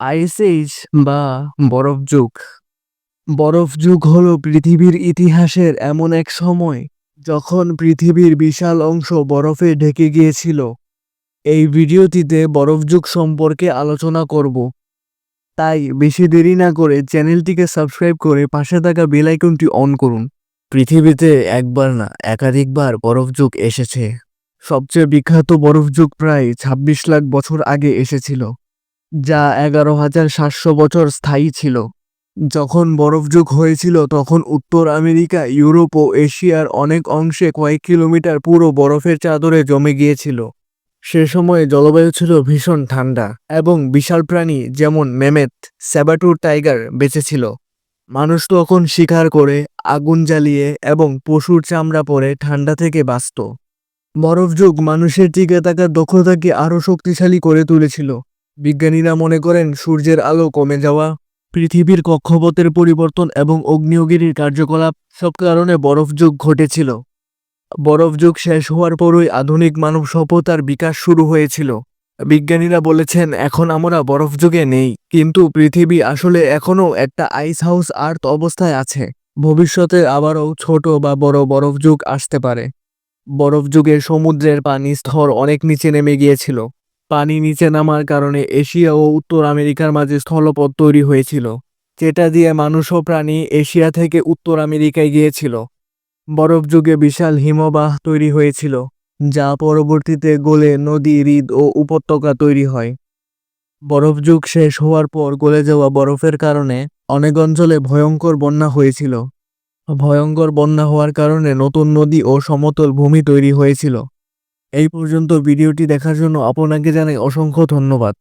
আইস age বা বরফ যুগ। বরফ যুগ হলো পৃথিবীর ইতিহাসের এমন এক সময় যখন পৃথিবীর বিশাল অংশ বরফে ঢেকে গিয়েছিল। এই ভিডিওটিতে বরফ যুগ সম্পর্কে আলোচনা করব। তাই বেশি দেরি না করে চ্যানেলটিকে সাবস্ক্রাইব করে পাশে থাকা বেল আইকনটি অন করুন। পৃথিবীতে একবার না, একাধিকবার বরফ যুগ এসেছে। সবচেয়ে বিখ্যাত বরফ যুগ প্রায় ২৬ লাখ বছর আগে এসেছিল। যা এগারো হাজার সাতশো বছর স্থায়ী ছিল। যখন বরফ যুগ হয়েছিল, তখন উত্তর আমেরিকা, ইউরোপ ও এশিয়ার অনেক অংশে কয়েক কিলোমিটার পুরো বরফের চাদরে জমে গিয়েছিল। সে সময়ে জলবায়ু ছিল ভীষণ ঠান্ডা এবং বিশাল প্রাণী যেমন মেমেথ স্যাবাটুর টাইগার বেঁচে ছিল মানুষ তখন শিকার করে, আগুন জ্বালিয়ে এবং পশুর চামড়া পরে ঠান্ডা থেকে বাঁচত। বরফ যুগ মানুষের টিকে থাকার দক্ষতাকে আরও শক্তিশালী করে তুলেছিল। বিজ্ঞানীরা মনে করেন সূর্যের আলো কমে যাওয়া, পৃথিবীর কক্ষপথের পরিবর্তন এবং অগ্নিয়গিরির কার্যকলাপ সব কারণে বরফ যুগ ঘটেছিল। বরফ যুগ শেষ হওয়ার পরই আধুনিক মানব সভ্যতার বিকাশ শুরু হয়েছিল। বিজ্ঞানীরা বলেছেন, এখন আমরা বরফ যুগে নেই, কিন্তু পৃথিবী আসলে এখনও একটা আইস হাউস আর্থ অবস্থায় আছে। ভবিষ্যতে আবারও ছোট বা বড় বরফ যুগ আসতে পারে। বরফ যুগে সমুদ্রের পানি স্তর অনেক নিচে নেমে গিয়েছিল। পানি নিচে নামার কারণে এশিয়া ও উত্তর আমেরিকার মাঝে স্থলপথ তৈরি হয়েছিল, যেটা দিয়ে মানুষ ও প্রাণী এশিয়া থেকে উত্তর আমেরিকায় গিয়েছিল। বরফ যুগে বিশাল হিমবাহ তৈরি হয়েছিল, যা পরবর্তীতে গলে নদী, হ্রদ ও উপত্যকা তৈরি হয়। বরফ যুগ শেষ হওয়ার পর গলে যাওয়া বরফের কারণে অনেক অঞ্চলে ভয়ঙ্কর বন্যা হয়েছিল। ভয়ঙ্কর বন্যা হওয়ার কারণে নতুন নদী ও সমতল ভূমি তৈরি হয়েছিল। এই পর্যন্ত ভিডিওটি দেখার জন্য আপনাকে জানাই অসংখ্য ধন্যবাদ।